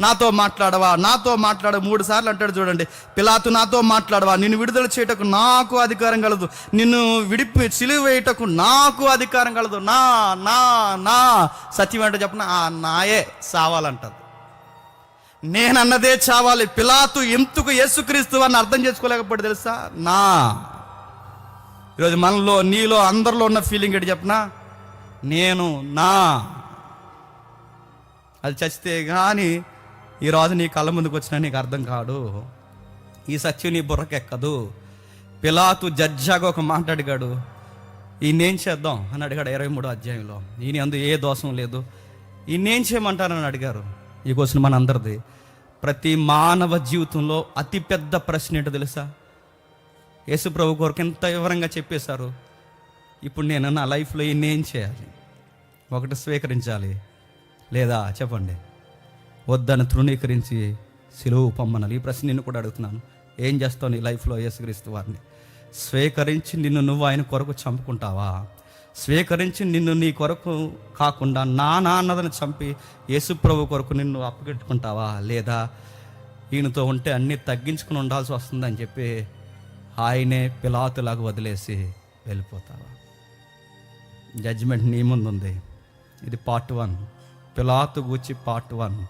నాతో మాట్లాడవా? నాతో మాట్లాడ. మూడు సార్లు అంటాడు చూడండి. పిలాతు నాతో మాట్లాడవా? నిన్ను విడుదల చేయటకు నాకు అధికారం కలదు. నిన్ను విడిపి చిలువ వేయటకు నాకు అధికారం కలదు. నా నా నా. సత్యం అంటే చెప్పిన? ఆ నాయే సావాలంటది నేనన్నదే చావాలి. పిలాతు ఎందుకు యేసుక్రీస్తు అని అర్థం చేసుకోలేకపోతే తెలుసా? నా. ఈరోజు మనలో నీలో అందరిలో ఉన్న ఫీలింగ్ ఏంటి చెప్పనా? నేను నా. అది చచ్చితే కానీ ఈరోజు నీ కళ్ళ ముందుకు వచ్చినా నీకు అర్థం కాడు. ఈ సత్యం నీ బుర్రకెక్కదు. పిలాతు జడ్జాగా ఒక మాట అడిగాడు. ఈయనేం చేద్దాం? అని అడిగాడు ఇరవై మూడో అధ్యాయంలో. ఈయన అందు ఏ దోషం లేదు. ఈయనేం చేయమంటారని అడిగారు. ఈ క్వశ్చన్ మన అందరిది ప్రతి మానవ జీవితంలో అతిపెద్ద ప్రశ్న ఏంటో తెలుసా? యేసు ప్రభు కొరకు ఎంత వివరంగా చెప్పేశారు. ఇప్పుడు నేను నా లైఫ్లో ఈయనేం చేయాలి? ఒకటి స్వీకరించాలి. లేదా చెప్పండి. వద్దని తృణీకరించి సిలువు పొమ్మనాలి ఈ ప్రశ్న నిన్ను కూడా అడుగుతున్నాను. ఏం చేస్తావు నీ లైఫ్లో యేసుక్రీస్తు వారిని? స్వీకరించి నిన్ను నువ్వు ఆయన కొరకు చంపుకుంటావా? స్వీకరించి నిన్ను నీ కొరకు కాకుండా నా నాన్నదని చంపి యేసుప్రభు కొరకు నిన్ను అప్పగెట్టుకుంటావా? లేదా ఈయనతో ఉంటే అన్నీ తగ్గించుకుని ఉండాల్సి వస్తుందని చెప్పి ఆయనే పిలాతులాగా వదిలేసి వెళ్ళిపోతావా? జడ్జిమెంట్ నీ ముందు ఉంది ఇది పార్ట్ వన్. పిలాతు గూర్చి పార్ట్ వన్.